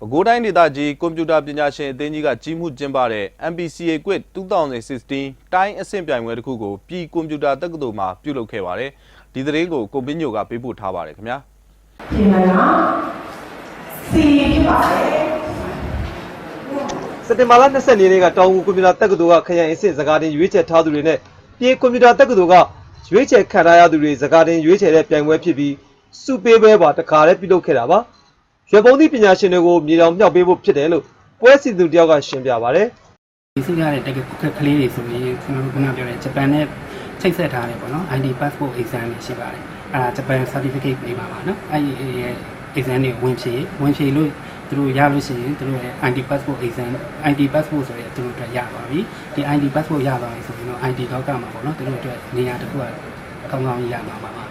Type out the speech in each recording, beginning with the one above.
ပဲခူးတိုင်းဒေသကြီးကွန်ပျူတာပညာရှင်အသင်းကြီးကကြီးမှုကျင်းပတဲ့ MPCA Quiz 2016တိုင်းအဆင့်ပြိုင်ပွဲတစ်ခုကိုပြည်ကွန်ပျူတာတက္ကသိုလ်မှာပြုလုပ်ခဲ့ပါတယ်။ဒီသတင်းကိုကိုပင်းညိုကပေးပို့ထားပါတယ်ခင်ဗျာ။ဒီမှာကစီဖြစ်ပါတယ်စက်တင်ဘာလ20ရက်နေ့ကတောင်ငူကွန်ပျူတာတက္ကသိုလ်ကခရိုင်အဆင့်စကားတင်ရွေးချယ်ထားသူတွေနဲ့ပြည်ကွန်ပျူတာတက္ကသိုလ်ကရွေးချယ်ခံထားရသူတွေစကားတင်ရွေးချယ်တဲ့ပြိုင်ပွဲဖြစ်ပြီးစုပေးပွဲပါတခါတည်းပြုလုပ်ခဲ့တာပါ ရွယ်ပုံသီးပညာရှင်တွေကိုမြေတောင်မြောက်ပေးဖို့ဖြစ်တယ်လို့ပွဲစီသူတယောက်ကရှင်းပြပါတယ်ဒီစိတ်ရတဲ့တကယ်ခက်ကလေးတွေဆိုရင်ကျွန်တော်တို့ခုနပြောတဲ့ဂျပန်နဲ့ချိတ်ဆက်ထားတယ်ပေါ့နော် ID passport exam တွေရှိပါတယ်အဲဒါဂျပန် certificate ပေးပါပါနော်အဲဒီရဲ့ exam တွေဝင်ဖြေဝင်ဖြေလို့သူတို့ရလို့ရှိရင်သူတို့ရဲ့ ID passport exam ID passport ဆိုရင်သူတို့အတွက်ရပါပြီဒီ ID passport ရပါပြီဆိုရင်တော့ ID ကောက်ကမှာပေါ့နော်သူတို့အတွက်နေရာတစ်ခုကအကောင်းကောင်းရမှာပါပါ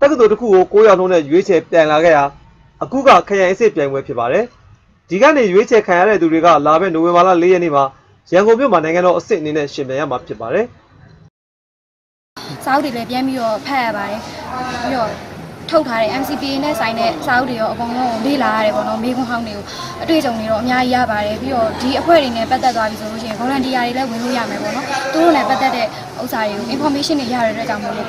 တက္ကသိုလ်တစ်ခုကို9ရောက်လုံးနဲ့ရွေးချယ်ပြန်လာခဲ့တာ အခုကခရိုင်အဆင့်ပြိုင်ပွဲဖြစ်ပါတယ်ဒီကနေရွေးချယ်ခံရတဲ့သူတွေကလာမယ့်နိုဝင်ဘာလ4ရက်နေ့မှာရန်ကုန်မြို့မှာနိုင်ငံတော်အဆင့်အနေနဲ့ရှင်ပြိုင်ရမှာဖြစ်ပါတယ်စာအုပ်တွေလည်းပြန်ပြီးတော့ဖတ်ရပါတယ်ပြီးတော့ထုတ်ထားတဲ့ MCPA နဲ့ဆိုင်တဲ့စာအုပ်တွေရောအကုန်လုံးလေ့လာရတယ်ပေါ့နော်မေးခွန်းဟောင်းတွေကိုအတွေ့အကြုံတွေတော့အများကြီးရပါတယ်ပြီးတော့ဒီအဖွဲ့တွေနဲ့ပတ်သက်သွားပြီဆိုလို့ရှိရင် volunteer တွေလည်းဝင်လို့ရမယ်ပေါ့နော်သူတို့နဲ့ပတ်သက်တဲ့ဥစ္စာတွေကို information တွေရရတဲ့အတွက်ကြောင့်မို့လို့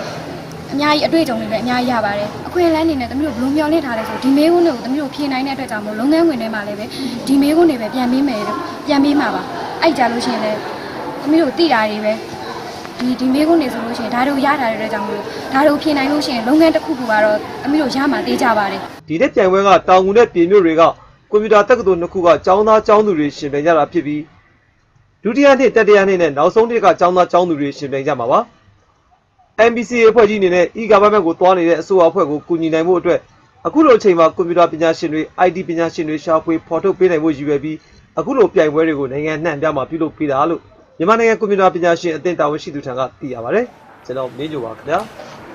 အများကြီးအတွေ့အကြုံတွေလည်းအများကြီးရပါတယ်အခွင့်အလမ်းတွေနဲ့တမျိုးဘလုံးမျောလင့်ထားလဲဆိုဒီမေးခွန်းတွေကိုတမျိုးဖြေနိုင်တဲ့အတွက်ကြောင့်မို့လုပ်ငန်းဝင်တွေမှာလည်းပဲဒီမေးခွန်းတွေပဲပြန်ပေးမယ်ပြန်ပေးမှာပါအဲ့ကြလို့ရှိရင်လည်းတမျိုးသိတာတွေပဲဒီဒီမေးခွန်းနေဆိုလို့ရှိရင်ဒါတို့ရထားတဲ့အတွက်ကြောင့်မလို့ဒါတို့ဖြေနိုင်လို့ရှိရင်လုပ်ငန်းတစ်ခုခုကတော့အမိတို့ရမှာတေးကြပါတယ်ဒီတဲ့ပြိုင်ပွဲကတောင်ငူနဲ့ပြည်မြို့တွေကကွန်ပျူတာတက္ကသိုလ်နှစ်ခုကကျောင်းသားကျောင်းသူတွေရှင်ပြိုင်ကြတာဖြစ်ပြီးဒုတိယနှစ်တတိယနှစ်နဲ့နောက်ဆုံးနှစ်ကကျောင်းသားကျောင်းသူတွေရှင်ပြိုင်ကြမှာပါ MBCA အဖွဲ့ကြီးအနေနဲ့ e-government ကိုတွားနေတဲ့အစိုးရအဖွဲ့ကိုကူညီနိုင်မှုအတွက်အခုလိုအချိန်မှာကွန်ပျူတာပညာရှင်တွေ IT ပညာရှင်တွေရှာဖွေဖော်ထုတ်ပေးနိုင်ဖို့ရည်ရွယ်ပြီးအခုလိုပြိုင်ပွဲတွေကိုနိုင်ငံနှံ့ပြားမှာပြုလုပ်ပေးတာလို့မြန်မာနိုင်ငံကွန်ပျူတာပညာရှင်အသင်းတာဝန်ရှိသူထံကသိရပါတယ်ကျွန်တော်မင်းညိုပါခင်ဗျာ